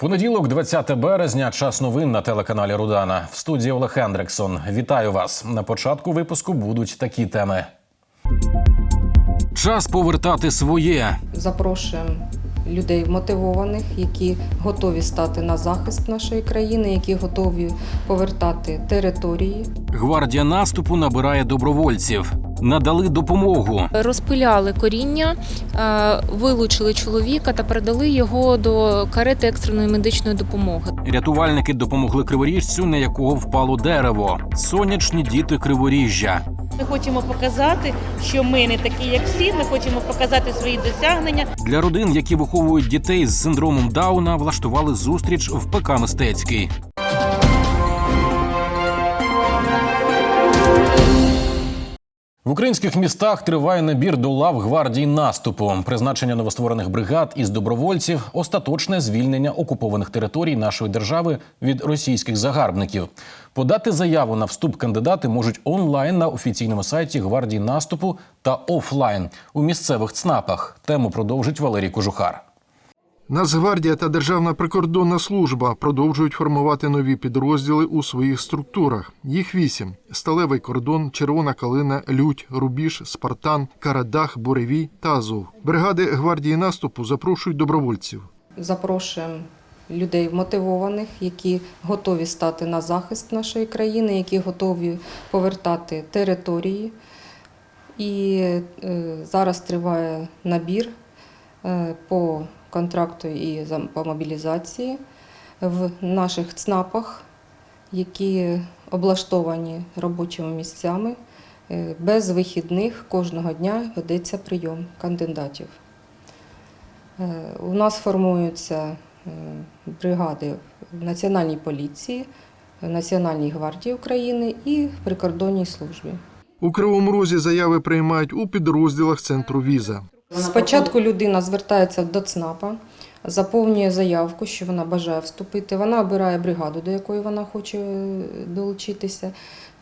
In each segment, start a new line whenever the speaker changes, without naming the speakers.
Понеділок, 20 березня, час новин на телеканалі Рудана. В студії Олег Хендриксон. Вітаю вас. На початку випуску будуть такі теми. Час повертати своє.
Запрошуємо людей мотивованих, які готові стати на захист нашої країни, які готові повертати території.
Гвардія наступу набирає добровольців. Надали допомогу.
Розпиляли коріння, е, вилучили чоловіка та передали його до карети екстреної медичної допомоги.
Рятувальники допомогли криворіжцю, на якого впало дерево. Сонячні діти криворіжжя.
Ми хочемо показати, що ми не такі, як всі. Ми хочемо показати свої досягнення.
Для родин, які виховують дітей з синдромом Дауна, влаштували зустріч в ПК Мистецький. В українських містах триває набір до лав гвардії наступу, призначення новостворених бригад із добровольців, остаточне звільнення окупованих територій нашої держави від російських загарбників. Подати заяву на вступ кандидати можуть онлайн на офіційному сайті гвардії наступу та офлайн у місцевих ЦНАПах. Тему продовжить Валерій Кожухар.
Нацгвардія та Державна прикордонна служба продовжують формувати нові підрозділи у своїх структурах. Їх вісім: сталевий кордон, червона калина, лють, рубіж, спартан, карадах, буревій та азов. Бригади гвардії наступу запрошують добровольців.
Запрошуємо людей мотивованих, які готові стати на захист нашої країни, які готові повертати території. І е, зараз триває набір е, по контракту і по мобілізації в наших ЦНАПах, які облаштовані робочими місцями. Е, Без вихідних кожного дня ведеться прийом кандидатів. Е, У нас формуються е, бригади в Національній поліції, Національній гвардії України і в прикордонній службі.
У Кривому Розі заяви приймають у підрозділах центру віза.
Спочатку людина звертається до ЦНАПа, заповнює заявку, що вона бажає вступити. Вона обирає бригаду, до якої вона хоче е, долучитися.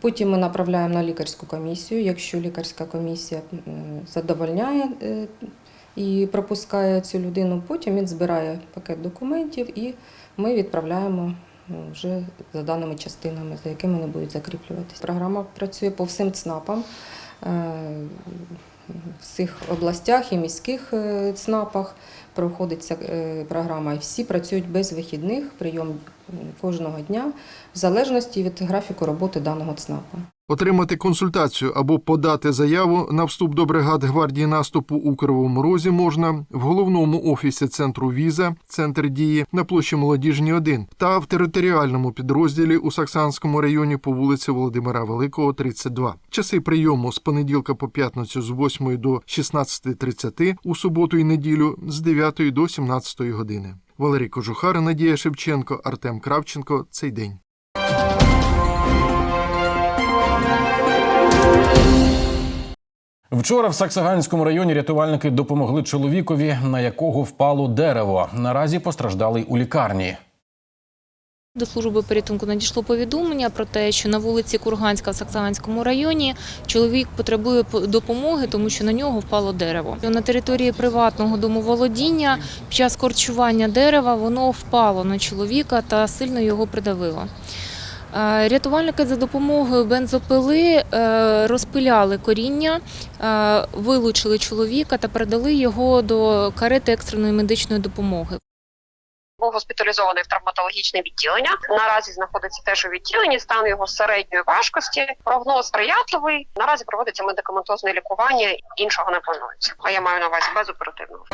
Потім ми направляємо на лікарську комісію. Якщо лікарська комісія задовольняє е, і пропускає цю людину, потім він збирає пакет документів і ми відправляємо ну, вже за даними частинами, за якими вони будуть закріплюватися. Програма працює по всім ЦНАПам. Всіх областях і міських е, ЦНАПах проходить ця е, програма. І всі працюють без вихідних, прийом кожного дня, в залежності від графіку роботи даного ЦНАПа.
Отримати консультацію або подати заяву на вступ до бригад гвардії наступу у Кривому Розі можна в головному офісі центру Віза, центр дії на площі Молодіжній 1 та в територіальному підрозділі у Саксанському районі по вулиці Володимира Великого, 32. Часи прийому з понеділка по п'ятницю з 8 до 16.30, у суботу і неділю з 9 до 17 години. Валерій Кожухар, Надія Шевченко, Артем Кравченко. Цей день.
Вчора в Саксаганському районі рятувальники допомогли чоловікові, на якого впало дерево. Наразі постраждалий у лікарні.
До служби порятунку надійшло повідомлення про те, що на вулиці Курганська в Саксаганському районі чоловік потребує допомоги, тому що на нього впало дерево. На території приватного домоволодіння під час корчування дерева воно впало на чоловіка та сильно його придавило. Е, Рятувальники за допомогою бензопили е, розпиляли коріння, е, вилучили чоловіка та передали його до карети екстреної медичної допомоги.
Був госпіталізований в травматологічне відділення. Наразі знаходиться теж у відділенні. Стан його середньої важкості. Прогноз сприятливий. Наразі проводиться медикаментозне лікування. Іншого не планується. А я маю на увазі безоперативного.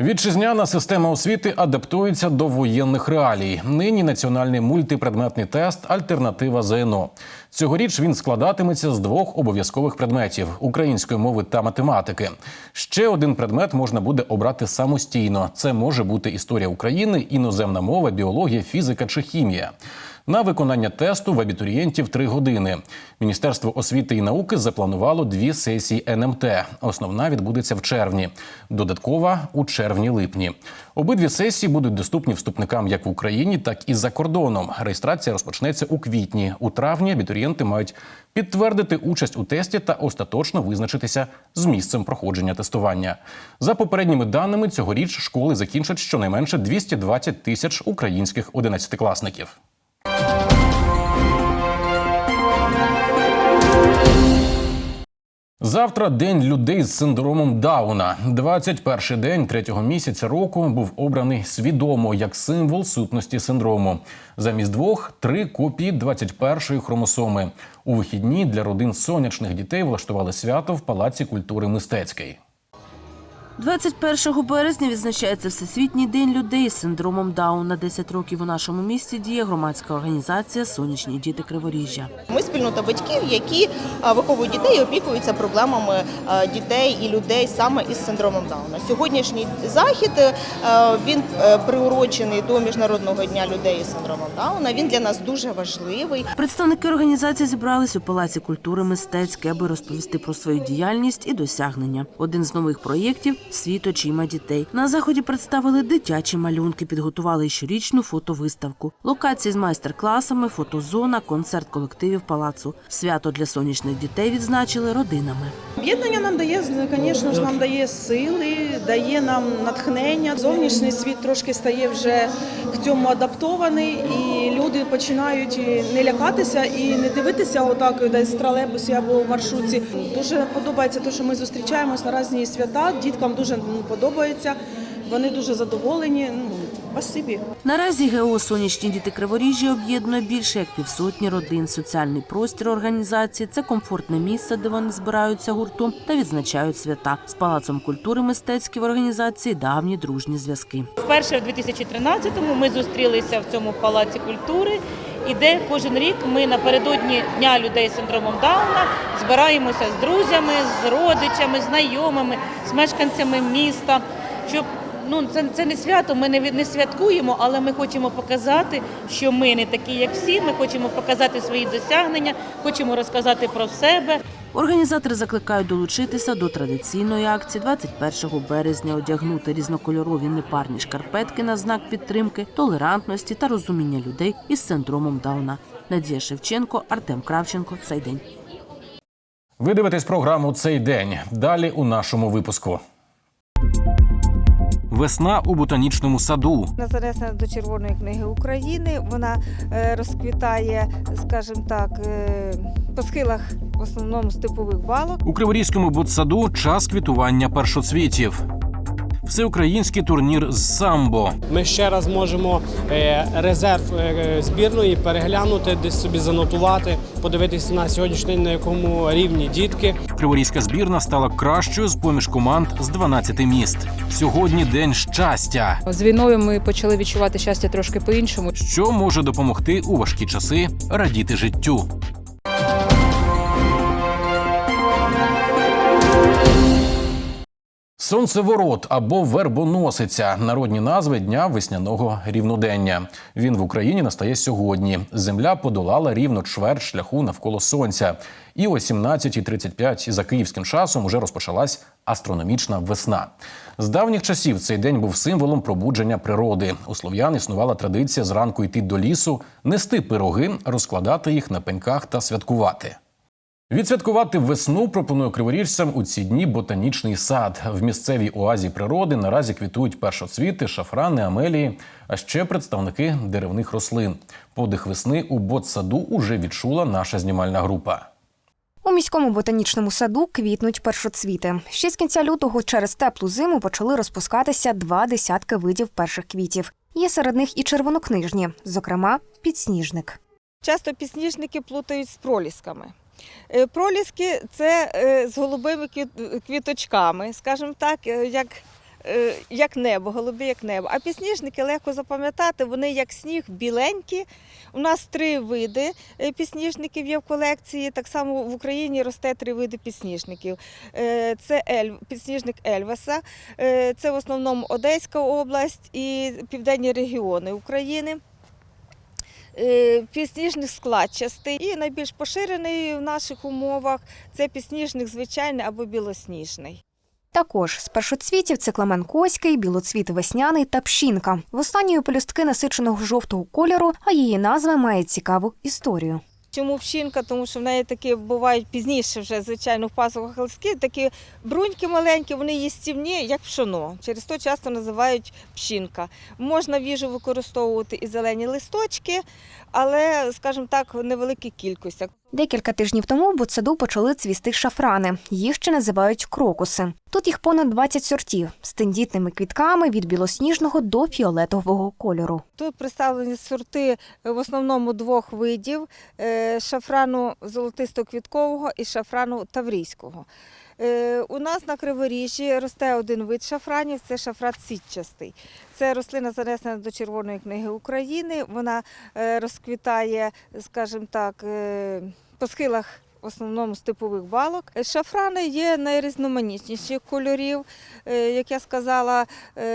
Вітчизняна система освіти адаптується до воєнних реалій. Нині національний мультипредметний тест альтернатива ЗНО. Цьогоріч він складатиметься з двох обов'язкових предметів української мови та математики. Ще один предмет можна буде обрати самостійно. Це може бути історія України, іноземна мова, біологія, фізика чи хімія. На виконання тесту в абітурієнтів три години. Міністерство освіти і науки запланувало дві сесії НМТ. Основна відбудеться в червні, додаткова у червні-липні. Обидві сесії будуть доступні вступникам як в Україні, так і за кордоном. Реєстрація розпочнеться у квітні. У травні абітурієнти мають підтвердити участь у тесті та остаточно визначитися з місцем проходження тестування. За попередніми даними, цьогоріч школи закінчать щонайменше 220 тисяч українських одинадцятикласників. Завтра день людей з синдромом Дауна. 21-й день третього місяця року був обраний свідомо як символ сутності синдрому. Замість двох три копії 21-ї хромосоми. У вихідні для родин сонячних дітей влаштували свято в Палаці культури мистецької.
21 березня відзначається Всесвітній день людей з синдромом Дауна. 10 років у нашому місті діє громадська організація Сонячні діти Криворіжжя.
Ми спільнота батьків, які виховують дітей і опікуються проблемами дітей і людей саме із синдромом Дауна. Сьогоднішній захід е, він е, приурочений до міжнародного дня людей із синдромом Дауна. Він для нас дуже важливий.
Представники організації зібрались у Палаці культури мистецької, аби розповісти про свою діяльність і досягнення. Один з нових проєктів світ очима дітей. На заході представили дитячі малюнки, підготували щорічну фотовиставку. Локації з майстер-класами, фотозона, концерт колективів палацу. Свято для сонячних дітей відзначили родинами.
Об'єднання нам дає, звісно ж, нам дає сили, дає нам натхнення. Зовнішній світ трошки стає вже в цьому адаптований, і люди починають не лякатися і не дивитися отак десь в або в маршрутці. Дуже подобається те, що ми зустрічаємось на різні свята. Діткам дуже подобається. Вони дуже задоволені. Ну, спасибі.
Наразі ГО Сонячні діти Криворіжжя об'єднує більше як півсотні родин. Соціальний простір організації це комфортне місце, де вони збираються гуртом та відзначають свята. З палацом культури мистецької в організації давні дружні зв'язки.
Вперше в 2013-му ми зустрілися в цьому палаці культури. І де кожен рік ми напередодні Дня людей з синдромом Дауна збираємося з друзями, з родичами, знайомими, з мешканцями міста. Щоб ну це, це не свято, ми не, не святкуємо, але ми хочемо показати, що ми не такі, як всі. Ми хочемо показати свої досягнення, хочемо розказати про себе.
Організатори закликають долучитися до традиційної акції 21 березня, одягнути різнокольорові непарні шкарпетки на знак підтримки, толерантності та розуміння людей із синдромом Дауна. Надія Шевченко, Артем Кравченко. Цей день.
Ви дивитесь програму цей день. Далі у нашому випуску. Весна у ботанічному саду.
Вона занесена до Червоної книги України. Вона е, розквітає, скажімо так, е, по схилах в основному степових балок.
У Криворізькому ботсаду час квітування першоцвітів. Всеукраїнський турнір з самбо.
Ми ще раз можемо е, резерв е, збірної переглянути, десь собі занотувати, подивитися на сьогоднішній день, на якому рівні дітки.
Криворізька збірна стала кращою з поміж команд з 12 міст. Сьогодні день щастя.
З війною ми почали відчувати щастя трошки по-іншому.
Що може допомогти у важкі часи радіти життю? Сонцеворот або вербоносиця народні назви дня весняного рівнодення. Він в Україні настає сьогодні. Земля подолала рівно чверть шляху навколо сонця. І о 17.35 за київським часом уже розпочалась астрономічна весна. З давніх часів цей день був символом пробудження природи. У слов'ян існувала традиція зранку йти до лісу, нести пироги, розкладати їх на пеньках та святкувати. Відсвяткувати весну пропонує криворіжцям у ці дні ботанічний сад. В місцевій оазі природи наразі квітують першоцвіти, шафрани, амелії, а ще представники деревних рослин. Подих весни у ботсаду уже відчула наша знімальна група.
У міському ботанічному саду квітнуть першоцвіти. Ще з кінця лютого через теплу зиму почали розпускатися два десятки видів перших квітів. Є серед них і червонокнижні, зокрема, підсніжник.
Часто підсніжники плутають з пролісками. Е, Проліски це е, з голубими квіточками, скажімо так, е, як, як небо, голубі як небо. А підсніжники легко запам'ятати, вони як сніг біленькі. У нас три види підсніжників є в колекції. Так само в Україні росте три види підсніжників. Е, Це ель, підсніжник Ельваса, це в основному Одеська область і південні регіони України. Е, Підсніжник складчастий і найбільш поширений в наших умовах це підсніжник звичайний або білосніжний.
Також з першоцвітів цикламен коський, білоцвіт весняний та пшінка. В останньої пелюстки насиченого жовтого кольору, а її назва має цікаву історію.
Чому пшінка? Тому що в неї такі бувають пізніше, вже звичайно в пасовах листки, такі бруньки маленькі, вони їстівні, як пшоно. Через то часто називають пшінка. Можна в їжу використовувати і зелені листочки, але, скажімо так, в невеликих кількостях.
Декілька тижнів тому в Буцаду почали цвісти шафрани. Їх ще називають крокуси. Тут їх понад 20 сортів з тендітними квітками від білосніжного до фіолетового кольору.
Тут представлені сорти е, в основному двох видів: е, шафрану золотисто-квіткового і шафрану таврійського. Е, У нас на Криворіжжі росте один вид шафранів це шафрат сітчастий. Це рослина занесена до Червоної книги України. Вона е, розквітає, скажімо так, е, по схилах. В основному степових балок. Шафрани є найрізноманітніших кольорів. Як я сказала,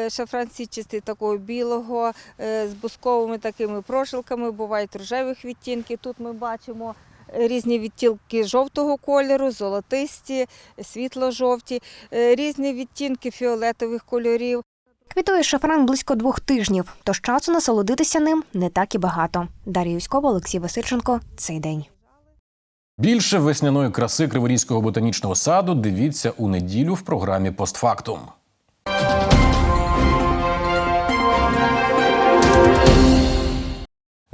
шафран сітчастий такого білого, з бусковими такими прожилками, бувають рожевих відтінків. Тут ми бачимо різні відтінки жовтого кольору, золотисті, світло-жовті, е, різні відтінки фіолетових кольорів.
Квітує шафран близько двох тижнів, тож часу насолодитися ним не так і багато. Дар'я Юськова, Олексій Васильченко. Цей день.
Більше весняної краси Криворізького ботанічного саду дивіться у неділю в програмі Постфактум.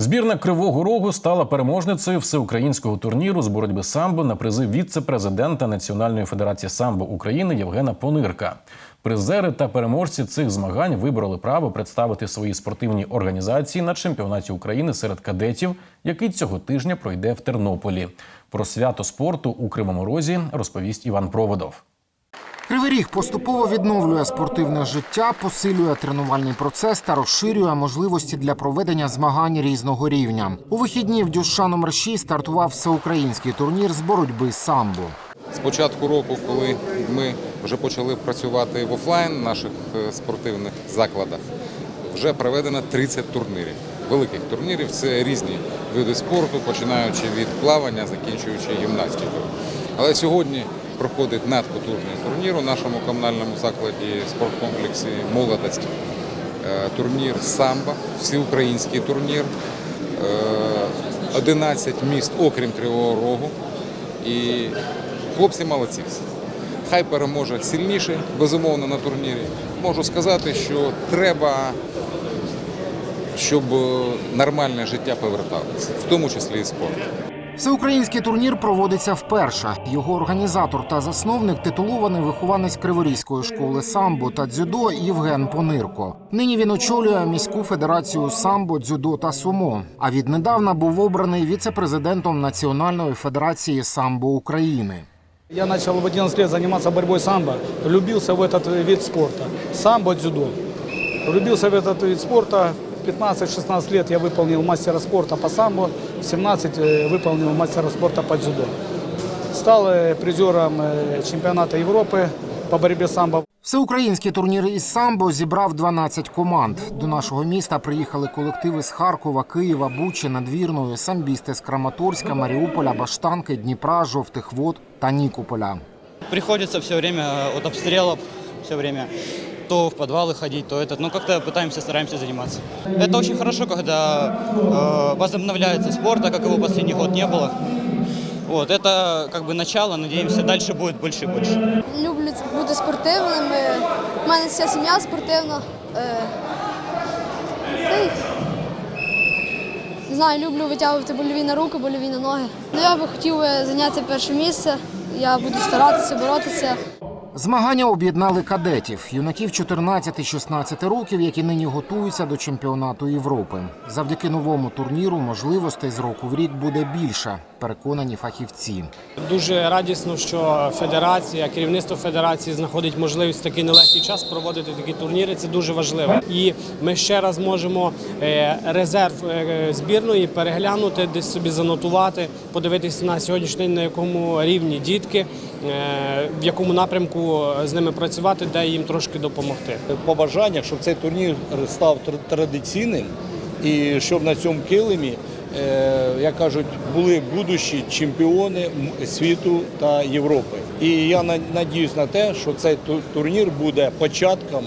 Збірна Кривого Рогу стала переможницею всеукраїнського турніру з боротьби самбо на призи віце-президента Національної федерації самбо України Євгена Понирка. Призери та переможці цих змагань вибороли право представити свої спортивні організації на чемпіонаті України серед кадетів, який цього тижня пройде в Тернополі. Про свято спорту у Кривому Розі розповість Іван Проводов.
Кривий Ріг поступово відновлює спортивне життя, посилює тренувальний процес та розширює можливості для проведення змагань різного рівня. У вихідні в Дюша номер 6 стартував всеукраїнський турнір з боротьби самбо.
З початку року, коли ми вже почали працювати в офлайн наших е, спортивних закладах, вже проведено 30 турнірів. Великих турнірів це різні види спорту, починаючи від плавання, закінчуючи гімнастикою. Але сьогодні проходить надпотужний турнір у нашому комунальному закладі спорткомплексі Молодость. Е, Турнір самбо, всеукраїнський турнір, Е, 11 міст, окрім Кривого Рогу. І хлопці молодці всі. Хай переможе сильніший, безумовно, на турнірі. Можу сказати, що треба, щоб е, нормальне життя поверталося, в тому числі і спорт.
Всеукраїнський турнір проводиться вперше. Його організатор та засновник титулований вихованець Криворізької школи самбо та дзюдо Євген Понирко. Нині він очолює міську федерацію самбо, дзюдо та сумо. А віднедавна був обраний віце-президентом Національної федерації самбо України.
Я начал в 11 лет заниматься борьбой самбо. Влюбился в этот вид спорта. Самбо, дзюдо. Влюбился в этот вид спорта. В 15-16 лет я выполнил мастера спорта по самбо. В 17 э, выполнил мастера спорта по дзюдо. Стал э, призером э, чемпионата Европы по борьбе самбо.
Всеукраїнський турнір із самбо зібрав 12 команд. До нашого міста приїхали колективи з Харкова, Києва, Бучі, Надвірної, самбісти з Краматорська, Маріуполя, Баштанки, Дніпра, Жовтих Вод та Нікополя.
Приходится все время э, от обстрелов, все время то в подвалы ходить, то этот. Но как-то пытаемся, стараемся заниматься. Это очень хорошо, когда э, возобновляется спорт, так как его последний год не было. Вот, это как бы начало, надеемся, дальше будет больше и больше.
Люблю бути спортивним. е, У мене вся сім'я спортивна. Е, та й, Не знаю, люблю витягувати больові на руки, больові на ноги. Ну, я би хотів е, зайняти перше місце. Я буду старатися, боротися.
Змагання об'єднали кадетів, юнаків 14-16 років, які нині готуються до чемпіонату Європи. Завдяки новому турніру можливостей з року в рік буде більше, переконані фахівці.
Дуже радісно, що федерація, керівництво федерації знаходить можливість в такий нелегкий час проводити такі турніри. Це дуже важливо. І ми ще раз можемо е, резерв е, збірної переглянути, десь собі занотувати, подивитися на сьогоднішній день, на якому рівні дітки, е, в якому напрямку з ними працювати, де їм трошки допомогти.
побажання, щоб цей турнір став тр- традиційним і щоб на цьому килимі як кажуть, були будущі чемпіони світу та Європи. І я на- надіюсь на те, що цей турнір буде початком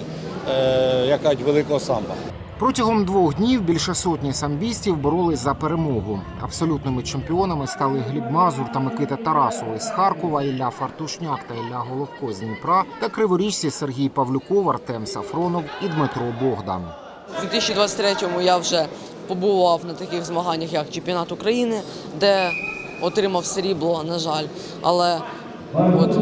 е, як кажуть, великого самбо.
Протягом двох днів більше сотні самбістів боролись за перемогу. Абсолютними чемпіонами стали Гліб Мазур та Микита Тарасовий з Харкова, Ілля Фартушняк та Ілля Головко з Дніпра та криворіжці Сергій Павлюков, Артем Сафронов і Дмитро Богдан.
У 2023-му я вже побував на таких змаганнях, як чемпіонат України, де отримав срібло, на жаль. Але от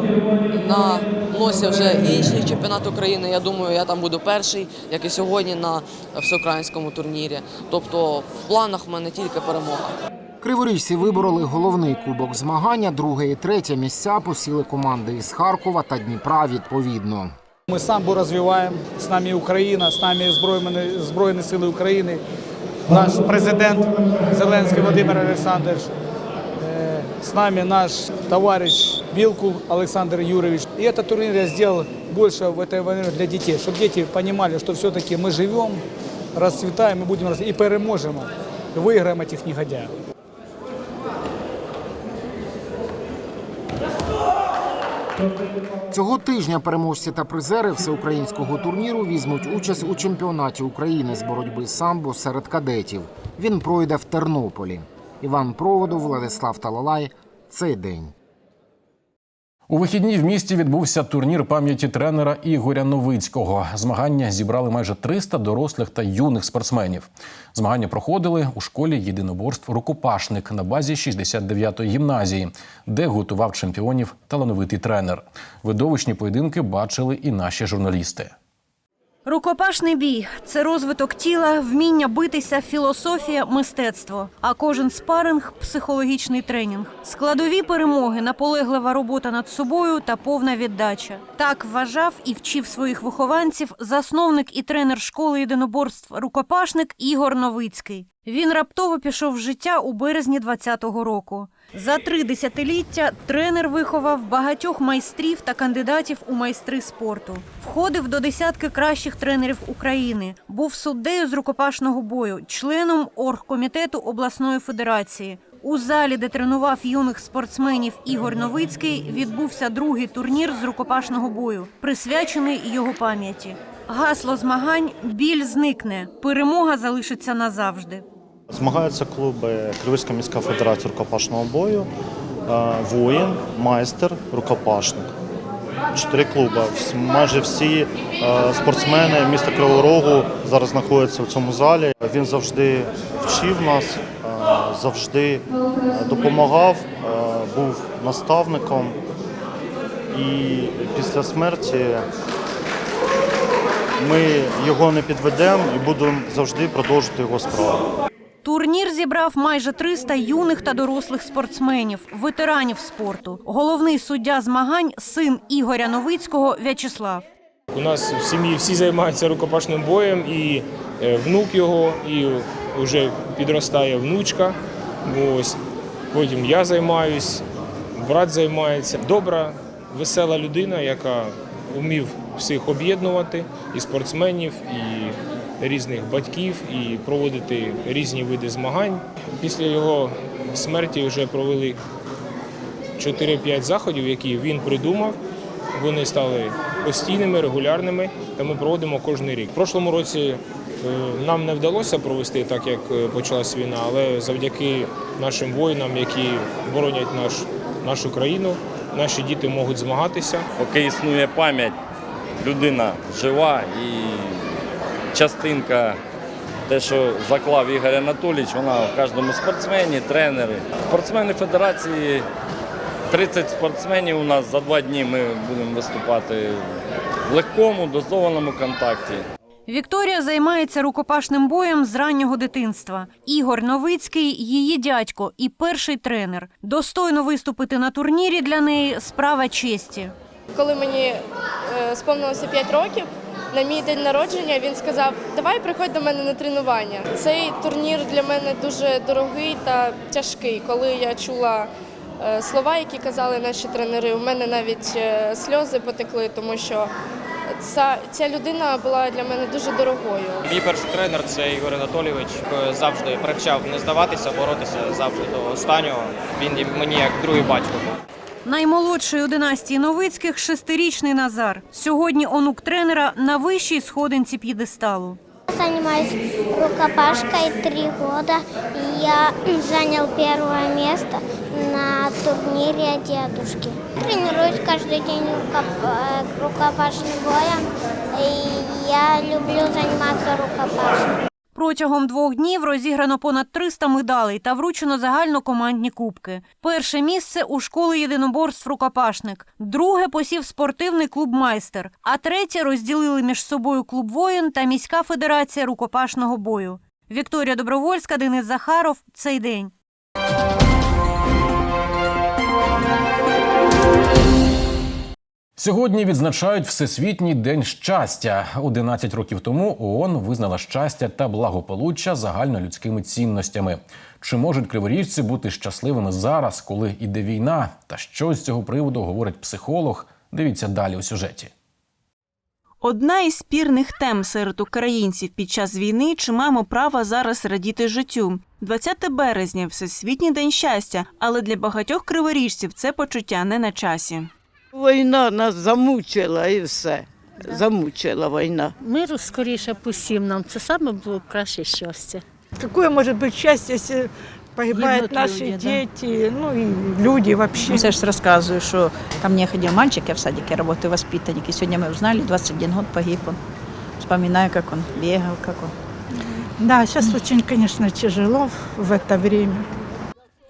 на носі вже інший чемпіонат України. Я думаю, я там буду перший, як і сьогодні на всеукраїнському турнірі. Тобто в планах в мене тільки перемога.
Криворіжці вибороли головний кубок змагання. Друге і третє місця посіли команди із Харкова та Дніпра відповідно.
Мы самбо развиваем, с нами Украина, с нами Збройні, Збройні Сили України, наш президент Зеленський Володимир Олександрович, э, с нами наш товарищ Билкул Александр Юрьевич. И этот турнир я сделал больше в этой войне для детей, чтобы дети понимали, что все-таки мы живем, расцветаем и будем рас- и переможем, и выиграем этих негодяев.
Цього тижня переможці та призери всеукраїнського турніру візьмуть участь у чемпіонаті України з боротьби самбо серед кадетів. Він пройде в Тернополі. Іван Проводов, Владислав Талалай. Цей день.
У вихідні в місті відбувся турнір пам'яті тренера Ігоря Новицького. Змагання зібрали майже 300 дорослих та юних спортсменів. Змагання проходили у школі єдиноборств Рукопашник на базі 69-ї гімназії, де готував чемпіонів талановитий тренер. Видовищні поєдинки бачили і наші журналісти.
Рукопашний бій це розвиток тіла, вміння битися, філософія, мистецтво. А кожен спаринг психологічний тренінг. Складові перемоги, наполеглива робота над собою та повна віддача. Так вважав і вчив своїх вихованців засновник і тренер школи єдиноборств рукопашник Ігор Новицький. Він раптово пішов з життя у березні 20-го року. За три десятиліття тренер виховав багатьох майстрів та кандидатів у майстри спорту. Входив до десятки кращих тренерів України. Був суддею з рукопашного бою, членом оргкомітету обласної федерації. У залі, де тренував юних спортсменів Ігор Новицький, відбувся другий турнір з рукопашного бою, присвячений його пам'яті. Гасло змагань біль зникне, перемога залишиться назавжди.
Змагаються клуби Кривицька міська федерація рукопашного бою, е, воїн, майстер, рукопашник. Чотири клуби. Майже всі е, спортсмени міста Кривого Рогу зараз знаходяться в цьому залі. Він завжди вчив нас, е, завжди допомагав, був наставником. І після смерті ми його не підведемо і будемо завжди продовжувати його справу.
Турнір зібрав майже 300 юних та дорослих спортсменів, ветеранів спорту. Головний суддя змагань син Ігоря Новицького В'ячеслав.
У нас в сім'ї всі займаються рукопашним боєм, і е, внук його, і вже підростає внучка. Ось. Потім я займаюсь, брат займається. Добра, весела людина, яка вмів всіх об'єднувати, і спортсменів, і різних батьків, і проводити різні види змагань. Після його смерті вже провели 4-5 заходів, які він придумав. Вони стали постійними, регулярними, та ми проводимо кожен рік. В прошлому році е, нам не вдалося провести так, як е, почалась війна, але завдяки нашим воїнам, які боронять наш, нашу країну, наші діти можуть змагатися.
Поки існує пам'ять, людина жива і частинка, те, що заклав Ігор Анатолійович, вона в кожному спортсмені, тренери. Спортсмени федерації, 30 спортсменів у нас за два дні ми будемо виступати в легкому, дозованому контакті.
Вікторія займається рукопашним боєм з раннього дитинства. Ігор Новицький її дядько і перший тренер. Достойно виступити на турнірі для неї справа честі.
Коли мені е, сповнилося 5 років, на мій день народження він сказав: Давай приходь до мене на тренування. Цей турнір для мене дуже дорогий та тяжкий. Коли я чула е, слова, які казали наші тренери, у мене навіть е, сльози потекли, тому що ця, ця людина була для мене дуже дорогою.
Мій перший тренер це Ігор Анатолійович. е, Завжди привчав не здаватися, боротися завжди до останнього. Він мені як другий батько.
Наймолодший у династії Новицьких шестирічний Назар. Сьогодні онук тренера на вищій сходинці п'єдесталу.
Занимаюсь рукопашкой три года. И я занял первое место на турнире от дедушки. Тренируюсь каждый день рукоп- э, рукопашным боем. И я люблю заниматься рукопашкой.
Протягом двох днів розіграно понад 300 медалей та вручено загальнокомандні кубки. Перше місце у школи єдиноборств рукопашник, друге посів спортивний клуб майстер, а третє розділили між собою клуб воїн та міська федерація рукопашного бою. Вікторія Добровольська, Денис Захаров. Цей день.
Сьогодні відзначають Всесвітній день щастя. 11 років тому ООН визнала щастя та благополуччя загальнолюдськими цінностями. Чи можуть криворіжці бути щасливими зараз, коли іде війна? Та що з цього приводу говорить психолог? Дивіться далі у сюжеті.
Одна із спірних тем серед українців під час війни чи маємо право зараз радіти життю. 20 березня Всесвітній день щастя, але для багатьох криворіжців це почуття не на часі.
Війна нас замучила і все. Замучила війна.
Миру скоріше по всім нам. Це саме було краще щастя.
Какое может быть счастье, если погибают
Гибнут
наши
люди, да.
дети, ну и люди вообще.
Я же рассказываю, что ко мне ходил мальчик, я в садике работаю, воспитанник. И сегодня мы узнали, 21 год погиб он. Вспоминаю, как он бегал, как он.
Да, сейчас очень, конечно, тяжело в это время.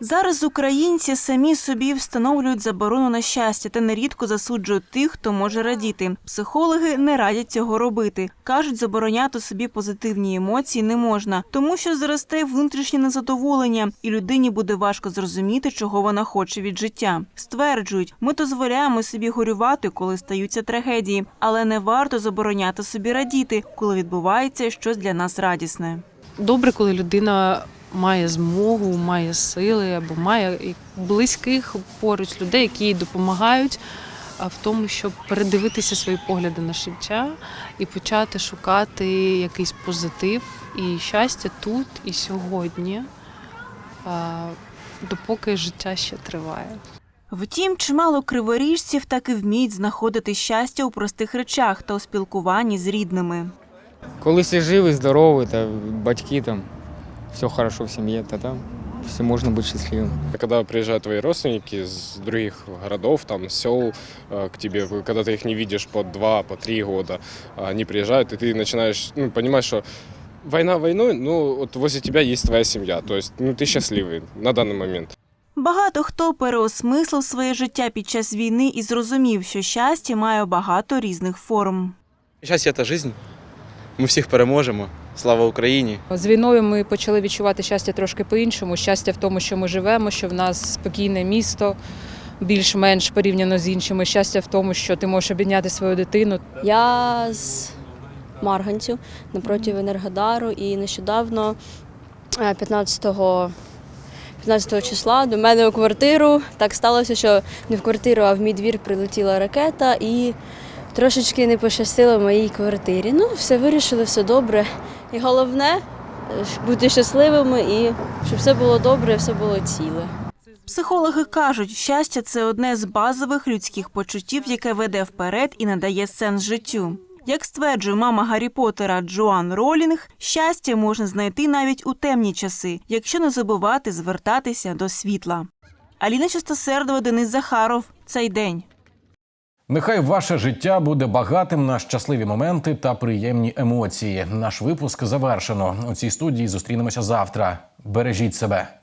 Зараз українці самі собі встановлюють заборону на щастя та нерідко засуджують тих, хто може радіти. Психологи не радять цього робити. кажуть, забороняти собі позитивні емоції не можна, тому що зросте внутрішнє незадоволення, і людині буде важко зрозуміти, чого вона хоче від життя. Стверджують, ми дозволяємо собі горювати, коли стаються трагедії, але не варто забороняти собі радіти, коли відбувається щось для нас радісне.
добре, коли людина має змогу, має сили або має близьких поруч людей, які їй допомагають а, в тому, щоб передивитися свої погляди на життя і почати шукати якийсь позитив і щастя тут і сьогодні, допоки життя ще триває.
Втім, чимало криворіжців так і вміють знаходити щастя у простих речах та у спілкуванні з рідними.
Коли всі живі, здорові, та батьки там, все хорошо в сім'ї, то там все можна бути щасливим.
Когда приезжают твои родственники из других городов, там, сел э, к тебе, вы- когда ты их не видишь по два, по три года, а они приезжают, и ты начинаешь ну, понимать, что война войной, ну вот возле тебя есть твоя семья, то есть ну, ты счастливый на данный момент.
Багато хто переосмислив своє життя під час війни і зрозумів, що щастя має багато різних форм.
Щастя це життя. Ми всіх переможемо. Слава Україні!
З війною ми почали відчувати щастя трошки по-іншому. Щастя в тому, що ми живемо, що в нас спокійне місто, більш-менш порівняно з іншими. Щастя в тому, що ти можеш обідняти свою дитину.
Я з Марганцю напроти Енергодару і нещодавно е, 15 15 числа до мене у квартиру так сталося, що не в квартиру, а в мій двір прилетіла ракета і трошечки не пощастило моїй квартирі. Ну, все вирішили, все добре. І головне е, бути щасливими і щоб все було добре, все було ціле.
Психологи кажуть, щастя це одне з базових людських почуттів, яке веде вперед і надає сенс життю. Як стверджує мама Гаррі Поттера Джоан Ролінг, щастя можна знайти навіть у темні часи, якщо не забувати звертатися до світла. Аліна Чистосердова, Денис Захаров. Цей день.
Нехай ваше життя буде багатим на щасливі моменти та приємні емоції. Наш випуск завершено. У цій студії зустрінемося завтра. Бережіть себе.